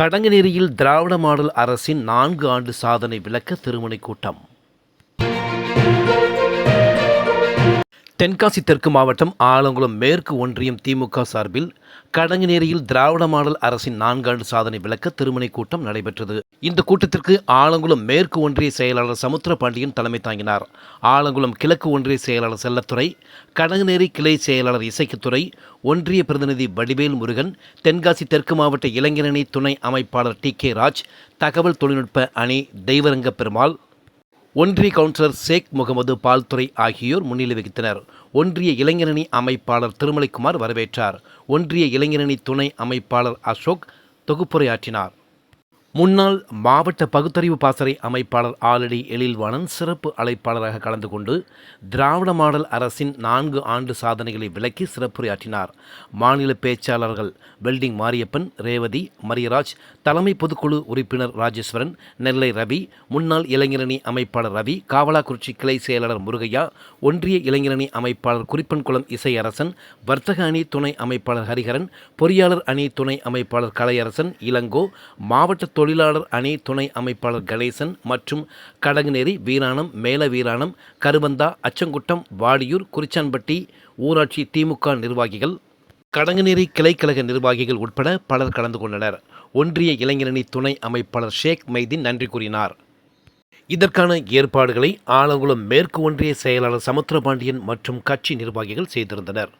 கடங்கநேரியில் திராவிட model அரசின் நான்கு ஆண்டு சாதனை விளக்க திருமணை கூட்டம். தென்காசி தெற்கு மாவட்டம் ஆலங்குளம் மேற்கு ஒன்றியம் திமுக சார்பில் கடங்கநேரியில் திராவிட மாடல் அரசின் நான்காண்டு சாதனை விளக்க திருமணை கூட்டம் நடைபெற்றது. இந்த கூட்டத்திற்கு ஆலங்குளம் மேற்கு ஒன்றிய செயலாளர் சமுத்திர பாண்டியன் தலைமை தாங்கினார். ஆலங்குளம் கிழக்கு ஒன்றிய செயலாளர் செல்லத்துறை கடங்கநேரி கிளை செயலாளர் இசைக்குத்துறை ஒன்றிய பிரதிநிதி வடிவேல் முருகன் தென்காசி தெற்கு மாவட்ட இளைஞரணி துணை அமைப்பாளர் டி கே ராஜ் தகவல் தொழில்நுட்ப அணி தெய்வரங்க பெருமாள் ஒன்றிய கவுன்சிலர் ஷேக் முகமது பால்துறை ஆகியோர் முன்னிலை வகித்தனர். ஒன்றிய இளைஞரணி அமைப்பாளர் திருமலைக்குமார் வரவேற்றார். ஒன்றிய இளைஞரணி துணை அமைப்பாளர் அசோக் தொகுப்புரையாற்றினார். முன்னாள் மாவட்ட பகுத்தறிவு பாசறை அமைப்பாளர் ஆலடி எழில்வாணன் சிறப்பு அழைப்பாளராக கலந்து கொண்டு திராவிட மாடல் அரசின் நான்கு ஆண்டு சாதனைகளை விளக்கி சிறப்புரையாற்றினார். மாநில பேச்சாளர்கள் வெல்டிங் மாரியப்பன் ரேவதி மரியராஜ் தலைமை பொதுக்குழு உறுப்பினர் ராஜேஸ்வரன் நெல்லை ரவி முன்னாள் இளைஞரணி அமைப்பாளர் ரவி காவலாக்குறிச்சி கிளை செயலாளர் முருகையா ஒன்றிய இளைஞரணி அமைப்பாளர் குறிப்பன்குளம் இசையரசன் வர்த்தக அணி துணை அமைப்பாளர் ஹரிஹரன் பொறியாளர் அணி துணை அமைப்பாளர் கலையரசன் இளங்கோ மாவட்ட தொழிலாளர் அணி துணை அமைப்பாளர் கணேசன் மற்றும் கடகுநேரி வீராணம் மேல வீராணம் கருவந்தா அச்சங்குட்டம் வாடியூர் குறிச்சான்பட்டி ஊராட்சி திமுக நிர்வாகிகள் கடங்குநேரி கிளைக்கழக நிர்வாகிகள் உட்பட பலர் கலந்து கொண்டனர். ஒன்றிய இளைஞரணி துணை அமைப்பாளர் ஷேக் மைதீன் நன்றி கூறினார். இதற்கான ஏற்பாடுகளை ஆலங்குளம் மேற்கு ஒன்றிய செயலாளர் சமுத்திரபாண்டியன் மற்றும் கட்சி நிர்வாகிகள் செய்திருந்தனர்.